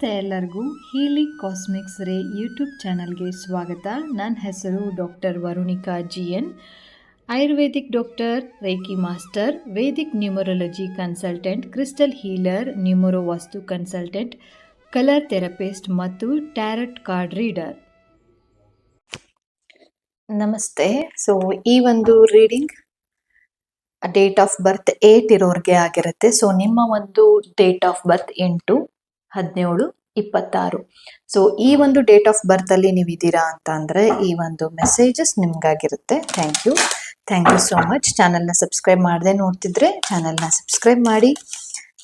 ನಮಸ್ತೆ ಎಲ್ಲರಿಗೂ ಹೀಲಿ ಕಾಸ್ಮಿಕ್ಸ್ ರೇ ಯೂಟ್ಯೂಬ್ ಚಾನಲ್ಗೆ ಸ್ವಾಗತ. ನನ್ನ ಹೆಸರು doctor Varunika G N ayurvedic doctor reiki master, vedic numerology consultant, crystal healer numero vastu consultant, colour therapist ಮತ್ತು ಟ್ಯಾರಟ್ ಕಾರ್ಡ್ ರೀಡರ್. ನಮಸ್ತೆ. ಸೊ ಈ ಒಂದು reading date of birth eight ಇರೋರಿಗೆ ಆಗಿರುತ್ತೆ. ಸೊ ನಿಮ್ಮ ಒಂದು ಡೇಟ್ ಆಫ್ ಬರ್ತ್ ಎಂಟು. ಹದಿನೇಳು, ಇಪ್ಪತ್ತಾರು. ಸೊ ಈ ಒಂದು ಡೇಟ್ ಆಫ್ ಬರ್ತಲ್ಲಿ ನೀವು ಇದ್ದೀರಾ ಅಂತ ಅಂದ್ರೆ ಈ ಒಂದು messages ನಿಮಗಾಗಿರುತ್ತೆ. Thank you thank you so much ಚಾನಲ್ನ ಸಬ್ಸ್ಕ್ರೈಬ್ ಮಾಡದೆ ನೋಡ್ತಿದ್ರೆ ಚಾನಲ್ನ ಸಬ್ಸ್ಕ್ರೈಬ್ ಮಾಡಿ.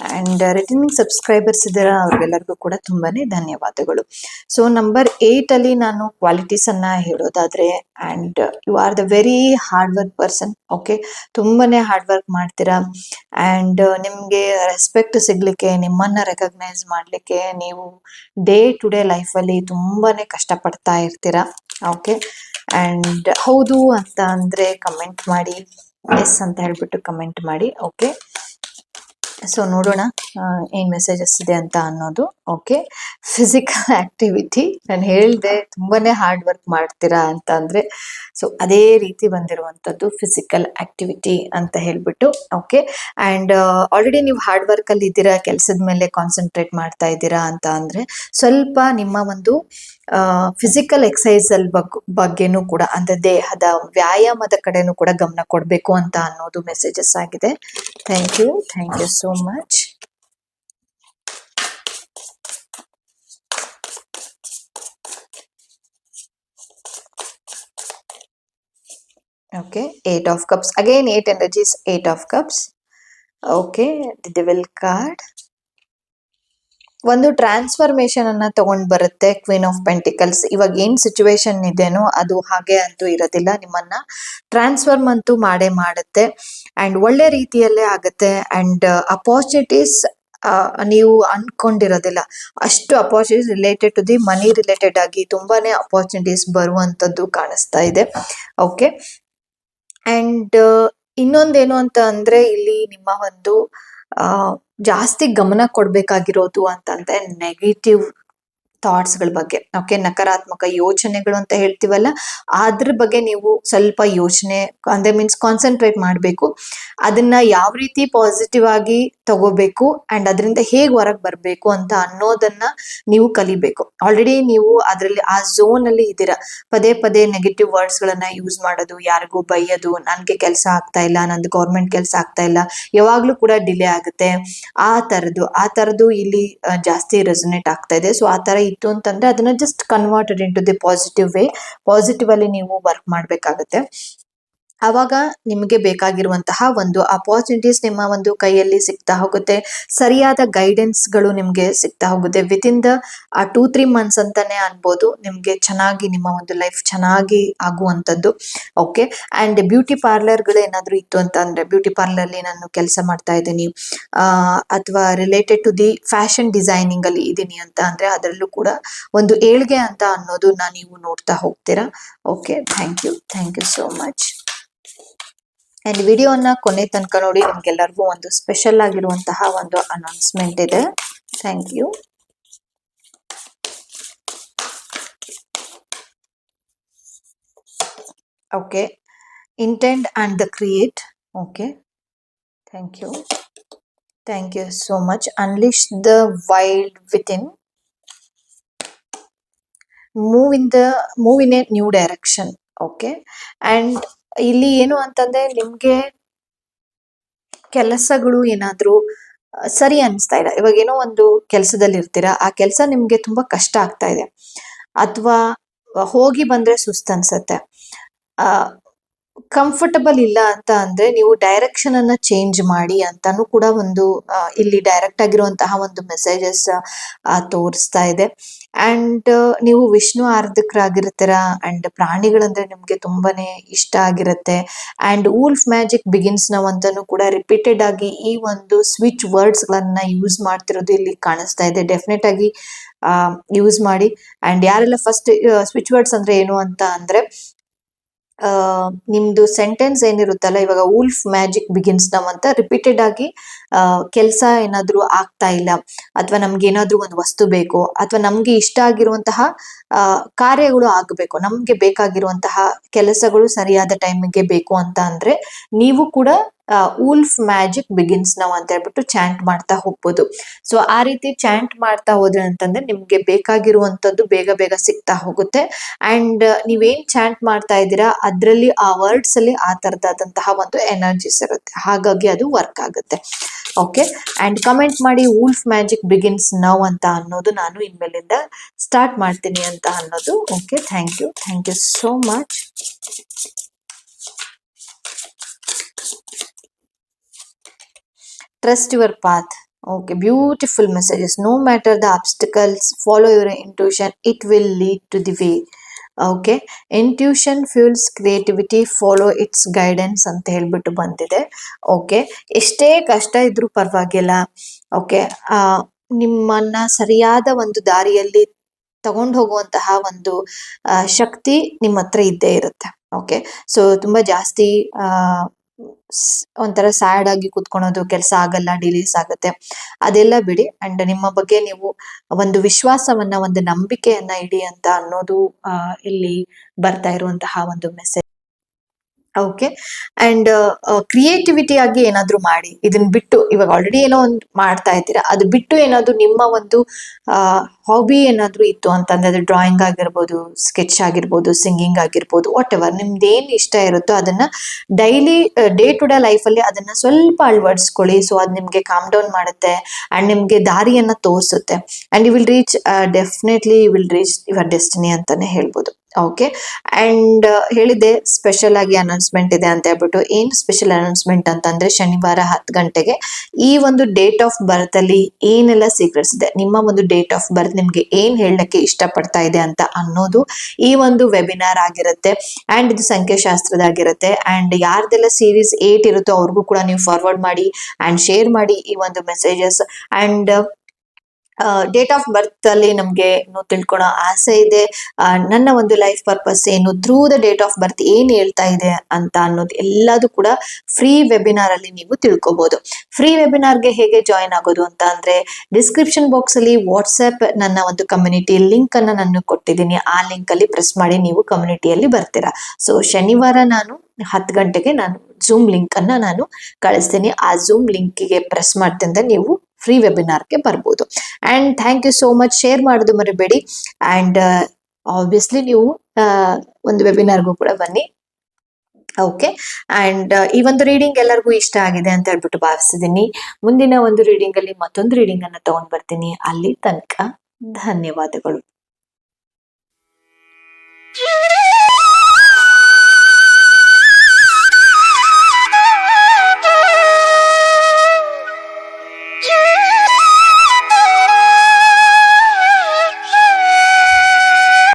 ಅಂಡ್ ರಿಟರ್ನಿಂಗ್ ಸಬ್ಸ್ಕ್ರೈಬರ್ಸ್ ಇದ್ದೀರಾ ಅವ್ರಿಗೆಲ್ಲರಿಗೂ ಕೂಡ ತುಂಬಾ ಧನ್ಯವಾದಗಳು. ಸೊ ನಂಬರ್ ಏಯ್ಟಲ್ಲಿ ನಾನು ಕ್ವಾಲಿಟೀಸನ್ನು ಹೇಳೋದಾದರೆ and you are the very hard work person okay ತುಂಬಾ ಹಾರ್ಡ್ ವರ್ಕ್ ಮಾಡ್ತೀರಾ? ಆ್ಯಂಡ್ ನಿಮಗೆ ರೆಸ್ಪೆಕ್ಟ್ ಸಿಗಲಿಕ್ಕೆ, ನಿಮ್ಮನ್ನು ರೆಕಗ್ನೈಸ್ ಮಾಡಲಿಕ್ಕೆ ನೀವು ಡೇ ಟು ಡೇ ಲೈಫಲ್ಲಿ ತುಂಬಾ ಕಷ್ಟಪಡ್ತಾ ಇರ್ತೀರಾ? ಓಕೆ ಆ್ಯಂಡ್ ಹೌದು ಅಂತ ಅಂದರೆ ಕಮೆಂಟ್ ಮಾಡಿ ಎಸ್ ಅಂತ ಹೇಳ್ಬಿಟ್ಟು ಕಮೆಂಟ್ ಮಾಡಿ ಓಕೆ ಸೊ ನೋಡೋಣ. ಏನು ಮೆಸೇಜಸ್ ಇದೆ ಅಂತ ಅನ್ನೋದು. ಓಕೆ ಫಿಸಿಕಲ್ ಆಕ್ಟಿವಿಟಿ ನಾನು ಹೇಳಿದೆ, ತುಂಬಾನೇ ಹಾರ್ಡ್ ವರ್ಕ್ ಮಾಡ್ತೀರಾ ಅಂತ ಅಂದ್ರೆ ಸೊ ಅದೇ ರೀತಿ ಬಂದಿರುವಂತದ್ದು ಫಿಸಿಕಲ್ ಆಕ್ಟಿವಿಟಿ ಅಂತ ಹೇಳ್ಬಿಟ್ಟು. ಓಕೆ ಅಂಡ್ ಆಲ್ರೆಡಿ ನೀವು ಹಾರ್ಡ್ ವರ್ಕ್ ಅಲ್ಲಿ ಇದ್ದೀರಾ, ಕೆಲಸದ ಮೇಲೆ ಕಾನ್ಸಂಟ್ರೇಟ್ ಮಾಡ್ತಾ ಇದ್ದೀರಾ ಅಂತ ಅಂದ್ರೆ, ಸ್ವಲ್ಪ ನಿಮ್ಮ ಒಂದು ಫಿಸಿಕಲ್ ಎಕ್ಸಸೈಸ್ ಅಲ್ಲಿ ಬಗ್, ಬಗ್ಗೆನೂ ಕೂಡ, ಅಂದ್ರೆ ದೇಹದ ವ್ಯಾಯಾಮದ ಕಡೆನೂ ಕೂಡ ಗಮನ ಕೊಡಬೇಕು ಅಂತ ಅನ್ನೋದು ಮೆಸೇಜಸ್ ಆಗಿದೆ. thank you. Thank you so much. Okay eight of cups. Again eight energies eight of cups. Okay the devil card. ಒಂದು ಟ್ರಾನ್ಸ್ಫಾರ್ಮೇಶನ್ ಅನ್ನ ತಗೊಂಡ್ ಬರುತ್ತೆ ಕ್ವೀನ್ ಆಫ್ ಪೆಂಟಿಕಲ್ಸ್ ಇವಾಗ ಏನ್ ಸಿಚುವೇಶನ್ ಇದೆನೋ ಅದು ಹಾಗೆ ಅಂತೂ ಇರೋದಿಲ್ಲ. ನಿಮ್ಮನ್ನ ಟ್ರಾನ್ಸ್ಫಾರ್ಮ್ ಅಂತೂ ಮಾಡೇ ಮಾಡುತ್ತೆ. ಅಂಡ್ ಒಳ್ಳೆ ರೀತಿಯಲ್ಲೇ ಆಗುತ್ತೆ. ಅಂಡ್ ಅಪಾರ್ಚುನಿಟೀಸ್ ನೀವು ಅನ್ಕೊಂಡಿರೋದಿಲ್ಲ. ಅಷ್ಟು opportunities related to the money related ಆಗಿ ತುಂಬಾನೇ ಅಪಾರ್ಚುನಿಟೀಸ್ ಬರುವಂತದ್ದು ಕಾಣಿಸ್ತಾ ಇದೆ. ಓಕೆ ಅಂಡ್ ಇನ್ನೊಂದೇನು ಅಂತ ಅಂದ್ರೆ ಇಲ್ಲಿ ನಿಮ್ಮ ಒಂದು ಆ, ಜಾಸ್ತಿ ಗಮನ ಕೊಡ್ಬೇಕಾಗಿರೋದು ಅಂತಂದ್ರೆ ನೆಗೆಟಿವ್ ಥಾಟ್ಸ್ಗಳ ಬಗ್ಗೆ. ಓಕೆ ನಕಾರಾತ್ಮಕ ಯೋಚನೆಗಳು ಅಂತ ಹೇಳ್ತೀವಲ್ಲ, ಅದ್ರ ಬಗ್ಗೆ ನೀವು ಸ್ವಲ್ಪ ಯೋಚನೆ, ಅಂದ್ರೆ ಮೀನ್ಸ್ ಕಾನ್ಸಂಟ್ರೇಟ್ ಮಾಡಬೇಕು. ಅದನ್ನ ಯಾವ ರೀತಿ ಪಾಸಿಟಿವ್ ಆಗಿ ತಗೋಬೇಕು ಅಂಡ್ ಅದರಿಂದ ಹೇಗ್ ಹೊರಗೆ ಬರಬೇಕು ಅಂತ ಅನ್ನೋದನ್ನ ನೀವು ಕಲಿಬೇಕು. ಆಲ್ರೆಡಿ ನೀವು ಅದರಲ್ಲಿ ಆ ಝೋನ್ ಅಲ್ಲಿ ಇದ್ದೀರಾ. ಪದೇ ಪದೇ ನೆಗೆಟಿವ್ ವರ್ಡ್ಸ್ ಗಳನ್ನ ಯೂಸ್ ಮಾಡೋದು, ಯಾರಿಗೂ ಬೈಯೋದು, ನನ್ಗೆ ಕೆಲಸ ಆಗ್ತಾ ಇಲ್ಲ, ನಂದು ಗೌರ್ಮೆಂಟ್ ಕೆಲಸ ಆಗ್ತಾ ಇಲ್ಲ, ಯಾವಾಗ್ಲೂ ಕೂಡ ಡಿಲೇ ಆಗುತ್ತೆ. ಆ ತರದ್ದು ಆ ತರದ್ದು ಇಲ್ಲಿ ಜಾಸ್ತಿ ರೆಸೊನೇಟ್ ಆಗ್ತಾ ಇದೆ. ಸೊ ಆ ತರ ಇತ್ತು ಅಂತಂದ್ರೆ ಅದನ್ನ just converted in to the positive way positive ಅಲ್ಲಿ ನೀವು ವರ್ಕ್ ಮಾಡ್ಬೇಕಾಗತ್ತೆ. ಅವಾಗ ನಿಮಗೆ ಬೇಕಾಗಿರುವಂತಹ ಒಂದು ಅಪಾರ್ಚುನಿಟೀಸ್ ನಿಮ್ಮ ಒಂದು ಕೈಯಲ್ಲಿ ಸಿಗ್ತಾ ಹೋಗುತ್ತೆ. ಸರಿಯಾದ ಗೈಡೆನ್ಸ್ಗಳು ನಿಮ್ಗೆ ಸಿಗ್ತಾ ಹೋಗುತ್ತೆ. ವಿತ್ ಇನ್ ದ ಆ ಟೂ ತ್ರೀ ಮಂತ್ಸ್ ಅಂತಾನೆ ಅನ್ಬೋದು. ನಿಮಗೆ ಚೆನ್ನಾಗಿ ನಿಮ್ಮ ಒಂದು ಲೈಫ್ ಚೆನ್ನಾಗಿ ಆಗುವಂತದ್ದು ಓಕೆ ಅಂಡ್ ಬ್ಯೂಟಿ ಪಾರ್ಲರ್ಗಳು ಏನಾದರೂ ಇತ್ತು ಅಂತ ಅಂದರೆ ಬ್ಯೂಟಿ ಪಾರ್ಲರ್ ಅಲ್ಲಿ ನಾನು ಕೆಲಸ ಮಾಡ್ತಾ ಇದ್ದೀನಿ. ಅಥವಾ related to the fashion designing ಅಲ್ಲಿ ಇದ್ದೀನಿ ಅಂತ ಅಂದರೆ, ಅದರಲ್ಲೂ ಕೂಡ ಒಂದು ಏಳ್ಗೆ ಅಂತ ಅನ್ನೋದು ನಾನು ನೀವು ನೋಡ್ತಾ ಹೋಗ್ತೀರಾ? Okay thank you thank you so much and ವಿಡಿಯೋನ ಕೊನೆ ತನಕ ನೋಡಿ ನಿಮ್ಗೆಲ್ಲರಿಗೂ ಒಂದು ಸ್ಪೆಷಲ್ ಆಗಿರುವಂತಹ ಒಂದು ಅನೌನ್ಸ್ಮೆಂಟ್ ಇದೆ. Thank you okay intend and the create okay thank you thank you so much unleash the wild with in move in the move in a new direction okay and ಇಲ್ಲಿ ಏನು ಅಂತಂದ್ರೆ ನಿಮ್ಗೆ ಕೆಲಸಗಳು ಏನಾದ್ರು ಸರಿ ಅನಿಸ್ತಾ ಇಲ್ಲ. ಇವಾಗ ಏನೋ ಒಂದು ಕೆಲಸದಲ್ಲಿ ಇರ್ತೀರಾ, ಆ ಕೆಲಸ ನಿಮ್ಗೆ ತುಂಬಾ ಕಷ್ಟ ಆಗ್ತಾ ಇದೆ. ಅಥವಾ ಹೋಗಿ ಬಂದ್ರೆ ಸುಸ್ತ್ ಅನ್ಸತ್ತೆ. ಆ ಕಂಫರ್ಟಬಲ್ ಇಲ್ಲ ಅಂತ ಅಂದ್ರೆ ನೀವು ಡೈರೆಕ್ಷನ್ ಅನ್ನ ಚೇಂಜ್ ಮಾಡಿ ಅಂತಾನು ಕೂಡ ಒಂದು ಇಲ್ಲಿ ಡೈರೆಕ್ಟ್ ಆಗಿರುವಂತಹ ಒಂದು ಮೆಸೇಜಸ್ ತೋರಿಸ್ತಾ ಇದೆ. ಅಂಡ್ ನೀವು ವಿಷ್ಣು ಆರಾಧಕರಾಗಿರ್ತೀರ ಅಂಡ್ ಪ್ರಾಣಿಗಳಂದ್ರೆ ನಿಮ್ಗೆ ತುಂಬಾನೇ ಇಷ್ಟ ಆಗಿರುತ್ತೆ. ಅಂಡ್ ವೂಲ್ಫ್ ಮ್ಯಾಜಿಕ್ ಬಿಗಿನ್ಸ್ ನಾವು ಅಂತಾನು ಕೂಡ ರಿಪೀಟೆಡ್ ಆಗಿ ಈ ಒಂದು ಸ್ವಿಚ್ ವರ್ಡ್ಸ್ ಗಳನ್ನ ಯೂಸ್ ಮಾಡ್ತಿರೋದು ಇಲ್ಲಿ ಕಾಣಿಸ್ತಾ ಇದೆ. ಡೆಫಿನೆಟ್ ಆಗಿ ಯೂಸ್ ಮಾಡಿ. ಅಂಡ್ ಯಾರೆಲ್ಲ ಫಸ್ಟ್ ಸ್ವಿಚ್ ವರ್ಡ್ಸ್ ಅಂದ್ರೆ ಏನು ಅಂತ ಅಂದ್ರೆ ಆ, ನಿಮ್ದು ಸೆಂಟೆನ್ಸ್ ಏನಿರುತ್ತಲ್ಲ, ಇವಾಗ ವೂಲ್ಫ್ ಮ್ಯಾಜಿಕ್ ಬಿಗಿನ್ಸ್ ನಮ್ ಅಂತ ರಿಪೀಟೆಡ್ ಆಗಿ ಕೆಲಸ ಏನಾದ್ರೂ ಆಗ್ತಾ ಇಲ್ಲ. ಅಥವಾ ನಮ್ಗೆ ಏನಾದ್ರೂ ಒಂದು ವಸ್ತು ಬೇಕು, ಅಥವಾ ನಮ್ಗೆ ಇಷ್ಟ ಆಗಿರುವಂತಹ ಕಾರ್ಯಗಳು ಆಗಬೇಕು. ನಮ್ಗೆ ಬೇಕಾಗಿರುವಂತಹ ಕೆಲಸಗಳು ಸರಿಯಾದ ಟೈಮಿಗೆ ಬೇಕು ಅಂತ ಅಂದ್ರೆ, ನೀವು ಕೂಡ ವೂಲ್ಫ್ ಮ್ಯಾಜಿಕ್ ಬಿಗಿನ್ಸ್ ನಾವು ಅಂತ ಹೇಳ್ಬಿಟ್ಟು ಚಾಂಟ್ ಮಾಡ್ತಾ ಹೋಗ್ಬೋದು. ಸೊ ಆ ರೀತಿ ಚಾಂಟ್ ಮಾಡ್ತಾ ಹೋದ್ರೆ ಅಂತಂದ್ರೆ ನಿಮ್ಗೆ ಬೇಕಾಗಿರುವಂತದ್ದು ಬೇಗ ಬೇಗ ಸಿಗ್ತಾ ಹೋಗುತ್ತೆ. ಅಂಡ್ ನೀವೇನ್ ಚಾಂಟ್ ಮಾಡ್ತಾ ಇದ್ದೀರಾ, ಅದ್ರಲ್ಲಿ ಆ ವರ್ಡ್ಸ್ ಅಲ್ಲಿ ಆ ತರದಾದಂತಹ ಒಂದು ಎನರ್ಜಿಸ್ ಇರುತ್ತೆ. ಹಾಗಾಗಿ ಅದು ವರ್ಕ್ ಆಗುತ್ತೆ. ಓಕೆ ಅಂಡ್ ಕಮೆಂಟ್ ಮಾಡಿ ವೂಲ್ಫ್ ಮ್ಯಾಜಿಕ್ ಬಿಗಿನ್ಸ್ ನೌ ಅಂತ ಅನ್ನೋದು ನಾನು ಇನ್ಮೇಲಿಂದ ಸ್ಟಾರ್ಟ್ ಮಾಡ್ತೀನಿ ಅಂತ ಅನ್ನೋದು. Okay thank you thank you so much trust your path okay beautiful messages no matter the obstacles follow your intuition it will lead to the way. Okay intuition fuels creativity follow its guidance ಅಂತ ಹೇಳ್ಬಿಟ್ಟು ಬಂದಿದೆ. Okay ಎಷ್ಟೇ ಕಷ್ಟ ಇದ್ರೂ ಪರವಾಗಿಲ್ಲ. Okay ನಿಮ್ಮನ್ನ ಸರಿಯಾದ ಒಂದು ದಾರಿಯಲ್ಲಿ ತಗೊಂಡು ಹೋಗುವಂತಹ ಒಂದು ಶಕ್ತಿ ನಿಮ್ಮ ಹತ್ರ ಇದ್ದೇ ಇರುತ್ತೆ. ಓಕೆ ಸೊ ತುಂಬಾ ಜಾಸ್ತಿ ಒಂಥರ ಸ್ಯಾಡ್ ಆಗಿ ಕುತ್ಕೊಳೋದು ಕೆಲಸ ಆಗಲ್ಲ ಡಿಲೀಸ್ ಆಗುತ್ತೆ. ಅದೆಲ್ಲ ಬಿಡಿ ಅಂಡ್ ನಿಮ್ಮ ಬಗ್ಗೆ ನೀವು ಒಂದು ವಿಶ್ವಾಸವನ್ನ, ಒಂದು ನಂಬಿಕೆಯನ್ನ ಇಡಿ ಅಂತ ಅನ್ನೋದು ಇಲ್ಲಿ ಬರ್ತಾ ಇರುವಂತಹ ಒಂದು ಮೆಸೇಜ್ ಓಕೆ ಅಂಡ್ ಕ್ರಿಯೇಟಿವಿಟಿ ಆಗಿ ಏನಾದ್ರೂ ಮಾಡಿ. ಇದನ್ನ ಬಿಟ್ಟು ಇವಾಗ ಆಲ್ರೆಡಿ ಏನೋ ಒಂದು ಮಾಡ್ತಾ ಇದ್ದೀರಾ. ಅದು ಬಿಟ್ಟು ಏನಾದ್ರು ನಿಮ್ಮ ಒಂದು ಹಾಬಿ ಏನಾದ್ರು ಇತ್ತು ಅಂತಂದ್ರೆ ಅದು ಡ್ರಾಯಿಂಗ್ ಆಗಿರ್ಬೋದು ಸ್ಕೆಚ್ ಆಗಿರ್ಬೋದು ಸಿಂಗಿಂಗ್ ಆಗಿರ್ಬೋದು ವಾಟ್ ಎವರ್ ನಿಮ್ದು ಏನ್ ಇಷ್ಟ ಇರುತ್ತೋ ಅದನ್ನ ಡೈಲಿ ಡೇ ಟು ಡೇ ಲೈಫಲ್ಲಿ ಅದನ್ನ ಸ್ವಲ್ಪ ಅಳವಡಿಸ್ಕೊಳ್ಳಿ. ಸೊ ಅದು ನಿಮ್ಗೆ ಕಾಮ್ ಡೌನ್ ಮಾಡುತ್ತೆ ಅಂಡ್ ನಿಮ್ಗೆ ದಾರಿಯನ್ನ ತೋರಿಸುತ್ತೆ. And you will reach definitely you will reach your destiny ಅಂತಾನೆ ಹೇಳ್ಬೋದು. ಓಕೆ. ಅಂಡ್ ಹೇಳಿದೆ ಸ್ಪೆಷಲ್ ಆಗಿ ಅನೌನ್ಸ್ಮೆಂಟ್ ಇದೆ ಅಂತ ಹೇಳ್ಬಿಟ್ಟು. ಏನ್ ಸ್ಪೆಷಲ್ ಅನೌನ್ಸ್ಮೆಂಟ್ ಅಂತಂದ್ರೆ ಶನಿವಾರ ಹತ್ತು ಗಂಟೆಗೆ ಈ ಒಂದು ಡೇಟ್ ಆಫ್ ಬರ್ತ್ ಅಲ್ಲಿ ಏನೆಲ್ಲ ಸೀಕ್ರೆಟ್ಸ್ ಇದೆ? ನಿಮ್ಮ ಒಂದು ಡೇಟ್ ಆಫ್ ಬರ್ತ್ ನಿಮ್ಗೆ ಏನ್ ಹೇಳಕ್ಕೆ ಇಷ್ಟಪಡ್ತಾ ಇದೆ ಅಂತ ಅನ್ನೋದು ಈ ಒಂದು ವೆಬಿನಾರ್ ಆಗಿರುತ್ತೆ. ಅಂಡ್, ಇದು ಸಂಖ್ಯಾಶಾಸ್ತ್ರದಾಗಿರುತ್ತೆ ಅಂಡ್, ಯಾರ್ದೆಲ್ಲ ಸೀರೀಸ್ ಏಟ್ ಇರುತ್ತೋ ಅವ್ರಿಗೂ ಕೂಡ ನೀವು ಫಾರ್ವರ್ಡ್ ಮಾಡಿ ಅಂಡ್ ಶೇರ್ ಮಾಡಿ ಈ ಒಂದು messages and date of birth ಅಲ್ಲಿ ನಮ್ಗೆ ಏನು ತಿಳ್ಕೊಳೋ ಆಸೆ ಇದೆ. ನನ್ನ ಒಂದು ಲೈಫ್ ಪರ್ಪಸ್ ಏನು through the date of birth ಏನ್ ಹೇಳ್ತಾ ಇದೆ ಅಂತ ಅನ್ನೋದು ಎಲ್ಲದೂ ಕೂಡ ಫ್ರೀ ವೆಬಿನಾರ್ ಅಲ್ಲಿ ನೀವು ತಿಳ್ಕೊಬಹುದು ಫ್ರೀ ವೆಬಿನಾರ್ಗೆ ಹೇಗೆ ಜಾಯಿನ್ ಆಗೋದು ಅಂತ ಅಂದ್ರೆ ಡಿಸ್ಕ್ರಿಪ್ಷನ್ ಬಾಕ್ಸ್ ಅಲ್ಲಿ ವಾಟ್ಸ್ಆಪ್ ನನ್ನ ಒಂದು ಕಮ್ಯುನಿಟಿ ಲಿಂಕ್ ಅನ್ನ ನಾನು ಕೊಟ್ಟಿದ್ದೀನಿ. ಆ ಲಿಂಕ್ ಅಲ್ಲಿ ಪ್ರೆಸ್ ಮಾಡಿ ನೀವು ಕಮ್ಯುನಿಟಿಯಲ್ಲಿ ಬರ್ತೀರಾ. ಸೊ ಶನಿವಾರ ನಾನು ಹತ್ತು ಗಂಟೆಗೆ ನಾನು ಜೂಮ್ ಲಿಂಕ್ ಅನ್ನ ನಾನು ಕಳಿಸ್ತೀನಿ. ಆ ಜೂಮ್ ಲಿಂಕಿಗೆ ಪ್ರೆಸ್ ಮಾಡ್ತಿಂದ ನೀವು ಫ್ರೀ ವೆಬಿನಾರ್ಗೆ ಬರ್ಬೋದು. And thank you so much share ಮಾಡೋದು ಮರಿಬೇಡಿ. ಅಂಡ್ ಆಬ್ವಿಯಸ್ಲಿ ನೀವು ಆ, ಒಂದು ವೆಬಿನಾರ್ಗೂ ಕೂಡ ಬನ್ನಿ. ಓಕೆ ಅಂಡ್ ಈ ಒಂದು ರೀಡಿಂಗ್ ಎಲ್ಲರಿಗೂ ಇಷ್ಟ ಆಗಿದೆ ಅಂತ ಹೇಳ್ಬಿಟ್ಟು ಭಾವಿಸಿದ್ದೀನಿ. ಮುಂದಿನ ಒಂದು ರೀಡಿಂಗ್ ಅಲ್ಲಿ ಮತ್ತೊಂದು ರೀಡಿಂಗ್ ಅನ್ನ ತಗೊಂಡ್ ಬರ್ತೀನಿ. ಅಲ್ಲಿ ತನಕ ಧನ್ಯವಾದಗಳು.